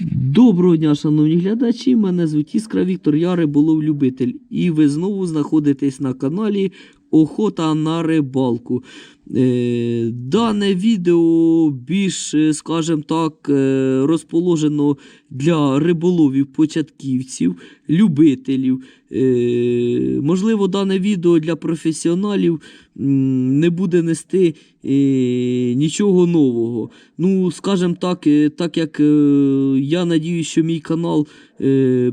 Доброго дня, шановні глядачі. Мене звуть Іскра Віктор, я риболов-любитель. І ви знову знаходитесь на каналі Охота на рибалку. Е, дане відео більш, е, скажімо так, е, розположено для риболовів-початківців, любителів. Е, можливо, дане відео для професіоналів не буде нести нічого нового. Ну, скажімо так, так як я надіюсь, що мій канал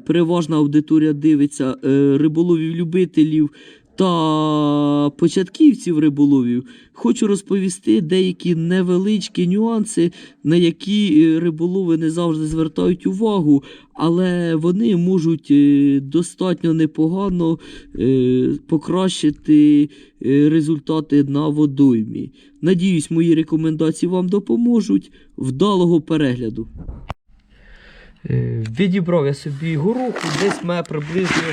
переважна аудиторія дивиться риболовів-любителів та початківців риболовів, хочу розповісти деякі невеличкі нюанси, на які е, риболови не завжди звертають увагу, але вони можуть е, достатньо непогано е, покращити результати на водоймі. Надіюсь, мої рекомендації вам допоможуть. Вдалого перегляду. Відібрав я собі гороху, десь має приблизно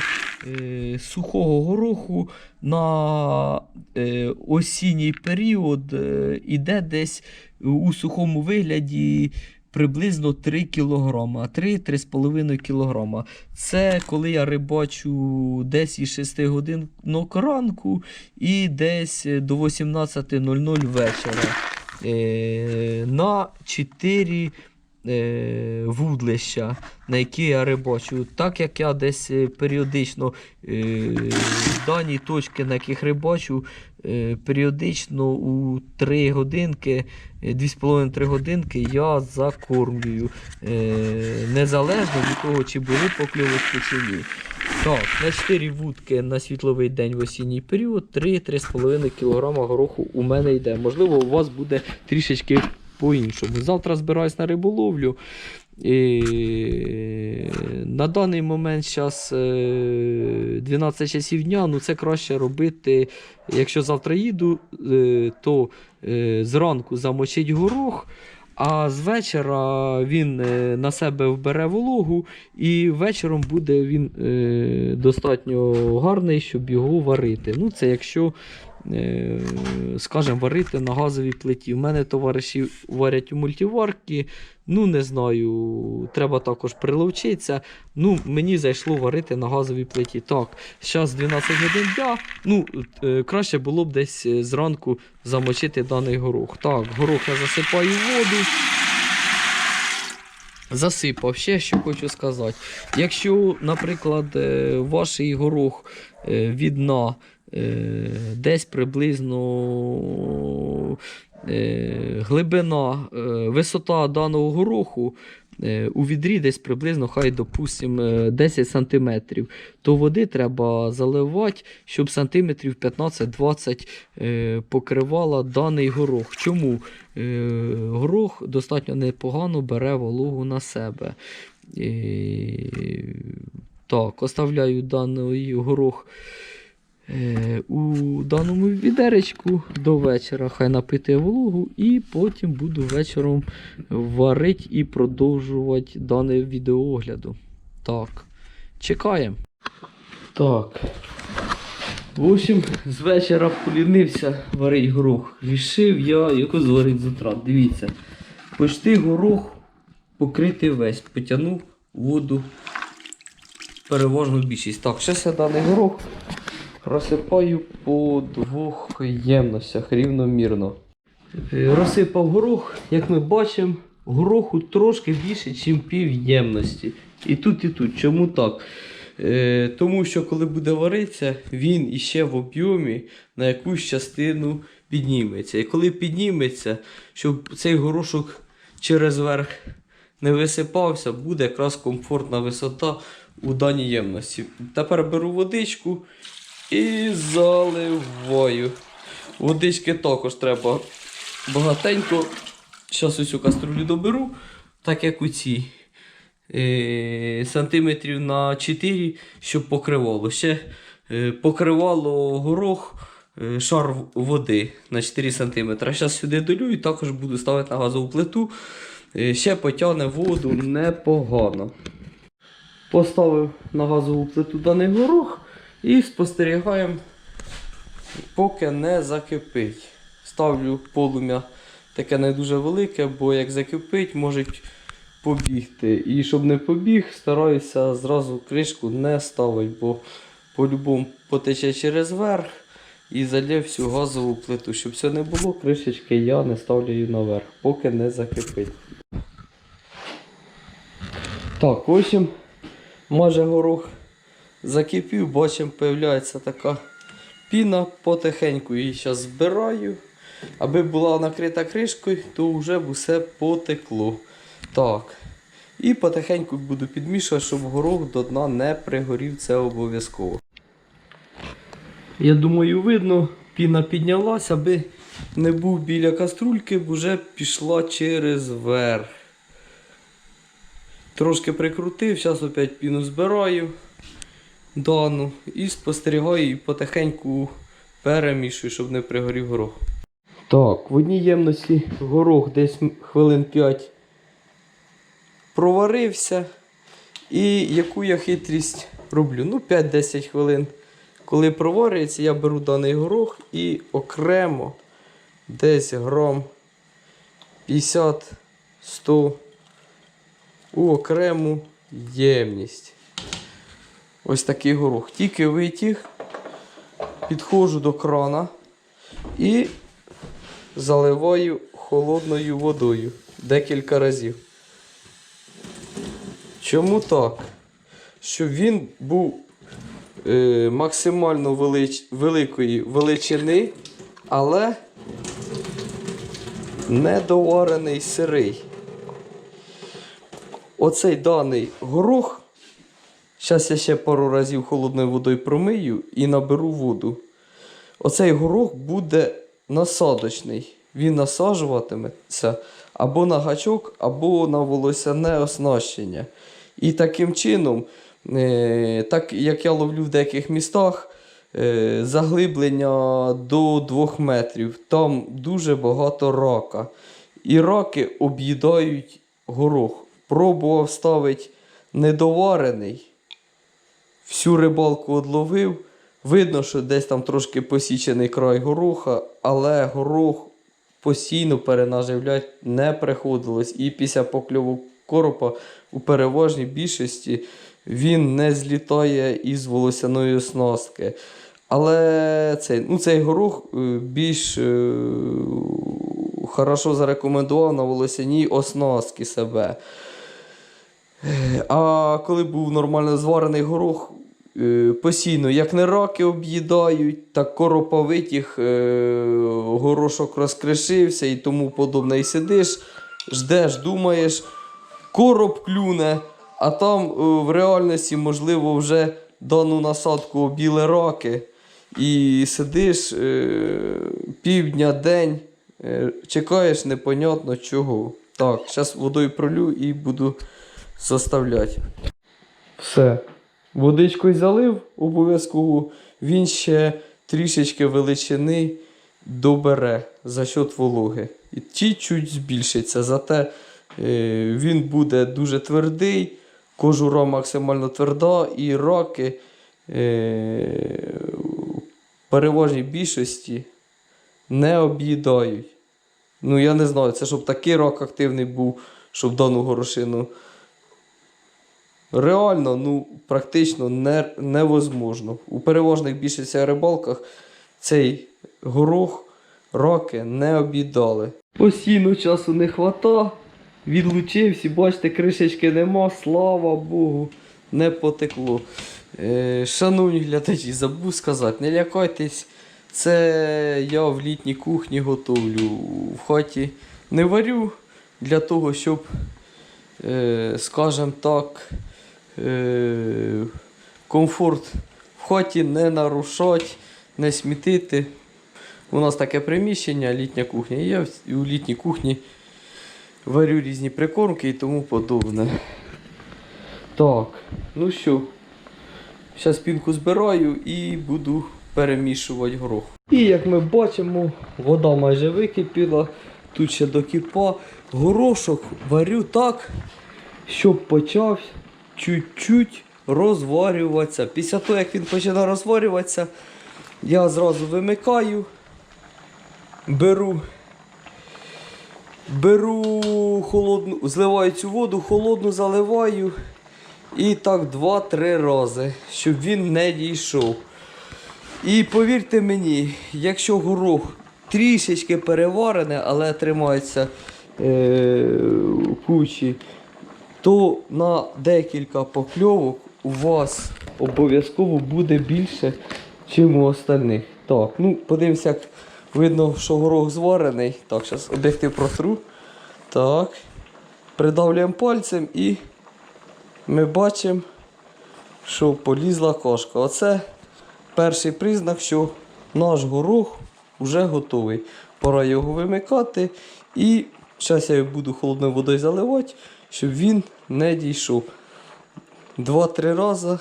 е, сухого гороху на е, осінній період е, іде десь у сухому вигляді приблизно 3 кг, 3-3,5 кг. Це коли я рибачу десь із 6 годин ранку і десь до 18.00 вечора. Е, на 4 е, вудлища, на які я рибачу. Так як я десь е, періодично е, дані точки, на яких рибачу, е, періодично у 3 годинки, е, 2,5-3 годинки я закормлюю. Е, незалежно від того, чи були покльовочки чи ні. Так, на 4 вудки на світловий день в осінній період 3-3,5 кг гороху у мене йде. Можливо, у вас буде трішечки по-іншому. Завтра збираюсь на риболовлю. І на даний момент зараз 12 часів дня, ну це краще робити. Якщо завтра їду, е, то е, зранку замочить горох. А з вечора він е, на себе вбере вологу, і вечором буде він е, достатньо гарний, щоб його варити. Ну, це якщо, е, скажімо, варити на газовій плиті. У мене товариші варять у мультиварки. Ну, не знаю, треба також приловчитися. Ну, мені зайшло варити на газовій плиті. Так, зараз 12 годин дня. Ну, е, краще було б десь е, зранку замочити даний горох. Так, горох я засипаю в воду. Засипав ще, що хочу сказати. Якщо, наприклад, е, ваш горох е, від дна е, десь приблизно глибина, висота даного гороху у відрі десь приблизно, хай допустимо, 10 см, то води треба заливати, щоб сантиметрів 15-20 е, покривала даний горох. Чому? Е, горох достатньо непогано бере вологу на себе. Так, оставляю даний горох е, у даному відеречку до вечора. Хай напитує вологу, і потім буду вечором варити і продовжувати дане відеоогляду. Так, чекаємо. Так. В общем, з вечора полінився варить горох. Рішив я його зварити з. Дивіться. Почти горох покритий весь. Потягнув воду переважну більшість. Так, зараз я даний горох розсипаю по двох ємностях рівномірно. Е, Розсипав горох, як ми бачимо, гороху трошки більше, ніж пів ємності. І тут, і тут. Чому так? Е, тому що коли буде варитися, він іще в об'ємі на якусь частину підніметься. І коли підніметься, щоб цей горошок через верх не висипався, буде якраз комфортна висота у даній ємності. Тепер беру водичку і заливаю. Водички також треба багатенько. Зараз ось цю каструлю доберу, так як у цій. Е, сантиметрів на 4, щоб покривало. Ще е, покривало горох е, шар води на 4 см. Зараз сюди долю і також буду ставити на газову плиту. Ще потягне воду непогано. Поставив на газову плиту даний горох і спостерігаємо, поки не закипить. Ставлю полум'я таке не дуже велике, бо як закипить, можуть побігти. І щоб не побіг, стараюся зразу кришку не ставити, бо по-любому потече через верх і зальє всю газову плиту. Щоб цього не було, кришечки я не ставлю її наверх, поки не закипить. Так, общем, майже горох закипів, бачимо, появляється така піна, потихеньку її зараз збираю. Аби була накрита кришкою, то вже б усе потекло. Так. І потихеньку буду підмішувати, щоб горох до дна не пригорів, це обов'язково. Я думаю, видно, піна піднялася, аби не був біля каструльки, бо вже пішла через верх. Трошки прикрутив, зараз опять піну збираю дану і спостерігаю і потихеньку перемішую, щоб не пригорів горох. Так, в одній ємності горох десь хвилин 5 проварився. І яку я хитрість роблю? Ну, 5-10 хвилин. Коли проварюється, я беру даний горох і окремо десь грам 50-100 у окрему ємність. Ось такий горох. Тільки витяг, підходжу до крана і заливаю холодною водою декілька разів. Чому так? Щоб він був е, максимально велич, великої величини, але недоварений сирий. Оцей даний горох. Зараз я ще пару разів холодною водою промию і наберу воду. Оцей горох буде насадочний. Він насаджуватиметься або на гачок, або на волосяне оснащення. І таким чином, е, так як я ловлю в деяких містах, е, заглиблення до 2 метрів, там дуже багато рака. І раки об'їдають горох. Пробував ставити недоварений всю рибалку одловив. Видно, що десь там трошки посічений край гороха, але горох постійно перенаживлять не приходилось. І після покльову коропа у переважній більшості він не злітає із волосяної оснастки. Але цей, ну, цей горох е, більш е, хорошо зарекомендував на волосяній оснастки себе. А коли був нормально зварений горох, е, постійно, як не раки об'їдають, так короповитіх е, горошок розкришився і тому подобне. І сидиш, ждеш, думаєш, короб клюне, а там е, в реальності, можливо, вже дану насадку обіли раки. І сидиш е, півдня, день, е, чекаєш непонятно чого. Так, зараз водою пролю і буду заставляти. Все. Водичкою залив обов'язково, він ще трішечки величини добере за счет вологи. І чуть-чуть збільшиться. Зате е, він буде дуже твердий, кожура максимально тверда, і раки е, в переважній більшості не об'їдають. Ну, я не знаю, це щоб такий рак активний був, щоб дану горошину. Реально, ну, практично не, невозможно. У переважних більшості рибалках цей горох раки не об'їдали. Постійно часу не хвата. Відлучився, бачите, кришечки нема, слава Богу, не потекло. Е, шановні глядачі, забув сказати, не лякайтесь, це я в літній кухні готовлю. В хаті не варю для того, щоб, е, скажімо так, е, комфорт в хаті не нарушать, не смітити. У нас таке приміщення, літня кухня. Я у літній кухні варю різні прикормки і тому подобне. Так, ну що, зараз пінку збираю і буду перемішувати горох. І як ми бачимо, вода майже википіла, тут ще докипа. Горошок варю так, щоб почав чуть-чуть розварюватися. Після того, як він починає розварюватися, я зразу вимикаю, беру беру холодну, зливаю цю воду, холодну заливаю. І так 2-3 рази, щоб він не дійшов. І повірте мені, якщо горох трішечки переварений, але тримається е, кучі, то на декілька покльовок у вас обов'язково буде більше, ніж у остальних. Так, ну подивимося, як видно, що горох зварений. Так, зараз об'єктив протру. Так. Придавлюємо пальцем і ми бачимо, що полізла кошка. Оце перший признак, що наш горох вже готовий. Пора його вимикати. І зараз я його буду холодною водою заливати, щоб він не дійшов. Два-три рази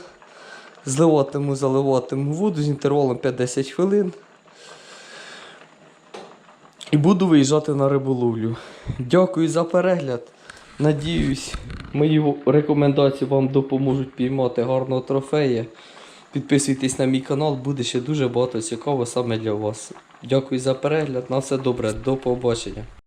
зливатиму, заливатиму воду з інтервалом 5-10 хвилин. І буду виїжджати на риболовлю. Дякую за перегляд. Надіюсь, мої рекомендації вам допоможуть піймати гарного трофея. Підписуйтесь на мій канал, буде ще дуже багато цікавого саме для вас. Дякую за перегляд. На все добре, до побачення.